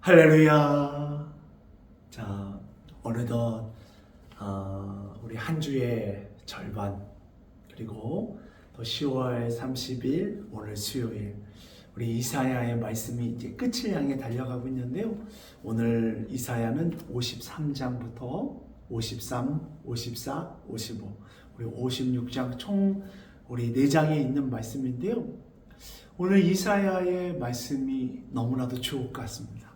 할렐루야. 자, 어느덧 어, 우리 한 주의 절반 그리고 또 10월 30일 오늘 수요일 우리 이사야의 말씀이 이제 끝을 향해 달려가고 있는데요. 오늘 이사야는 53장부터 53, 54, 55 우리 56장 총 우리 4장에 있는 말씀인데요. 오늘 이사야의 말씀이 너무나도 좋을 것 같습니다.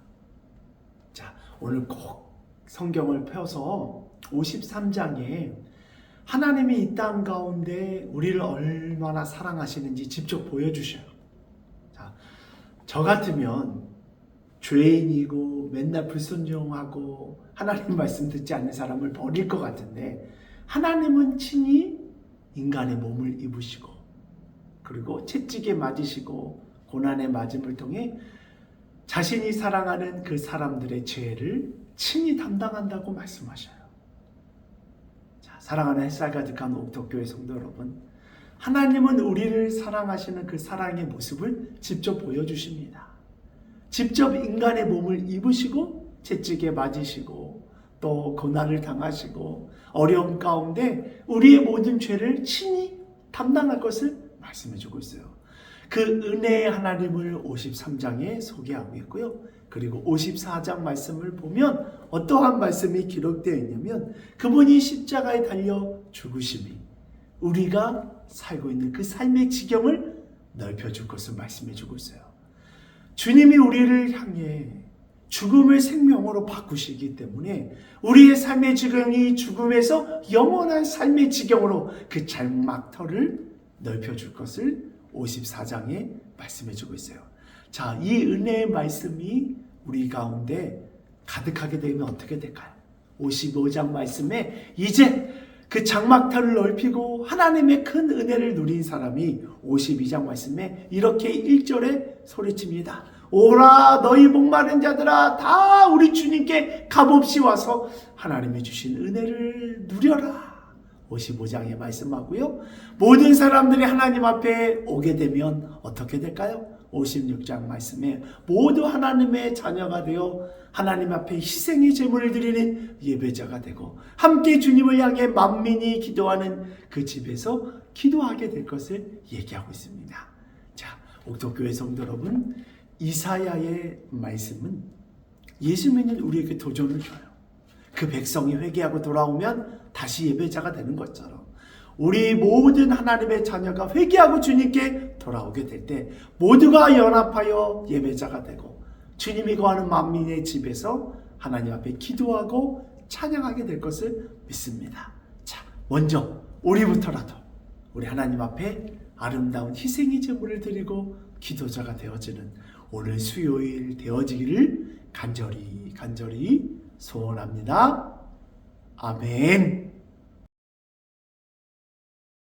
자, 오늘 꼭 성경을 펴서 53장에 하나님이 이 땅 가운데 우리를 얼마나 사랑하시는지 직접 보여주셔요. 자, 저 같으면 죄인이고 맨날 불순종하고 하나님 말씀 듣지 않는 사람을 버릴 것 같은데 하나님은 친히 인간의 몸을 입으시고 그리고 채찍에 맞으시고 고난의 맞음을 통해 자신이 사랑하는 그 사람들의 죄를 친히 담당한다고 말씀하셔요. 자, 사랑하는 햇살 가득한 옥덕교회 성도 여러분, 하나님은 우리를 사랑하시는 그 사랑의 모습을 직접 보여주십니다. 직접 인간의 몸을 입으시고 채찍에 맞으시고 또 고난을 당하시고 어려움 가운데 우리의 모든 죄를 친히 담당할 것을 말씀해 주고 있어요. 그 은혜의 하나님을 53장에 소개하고 있고요. 그리고 54장 말씀을 보면 어떠한 말씀이 기록되어 있냐면 그분이 십자가에 달려 죽으심이 우리가 살고 있는 그 삶의 지경을 넓혀줄 것을 말씀해 주고 있어요. 주님이 우리를 향해 죽음을 생명으로 바꾸시기 때문에 우리의 삶의 지경이 죽음에서 영원한 삶의 지경으로 그 장막터를 넓혀줄 것을 54장에 말씀해 주고 있어요. 자, 이 은혜의 말씀이 우리 가운데 가득하게 되면 어떻게 될까요? 55장 말씀에 이제 그 장막터를 넓히고 하나님의 큰 은혜를 누린 사람이 52장 말씀에 이렇게 1절에 소리칩니다. 오라 너희 목마른 자들아 다 우리 주님께 값없이 와서 하나님이 주신 은혜를 누려라. 55장에 말씀하고요. 모든 사람들이 하나님 앞에 오게 되면 어떻게 될까요? 56장 말씀에 모두 하나님의 자녀가 되어 하나님 앞에 희생의 제물을 드리는 예배자가 되고 함께 주님을 향해 만민이 기도하는 그 집에서 기도하게 될 것을 얘기하고 있습니다. 자, 옥토교회 성도 여러분, 이사야의 말씀은 예수 믿는 우리에게 도전을 줘요. 그 백성이 회개하고 돌아오면 다시 예배자가 되는 것처럼 우리 모든 하나님의 자녀가 회개하고 주님께 돌아오게 될 때 모두가 연합하여 예배자가 되고 주님이 거하는 만민의 집에서 하나님 앞에 기도하고 찬양하게 될 것을 믿습니다. 자, 먼저 우리부터라도 우리 하나님 앞에 아름다운 희생의 제물을 드리고 기도자가 되어지는 오늘 수요일 되어지기를 간절히 간절히 소원합니다. 아멘.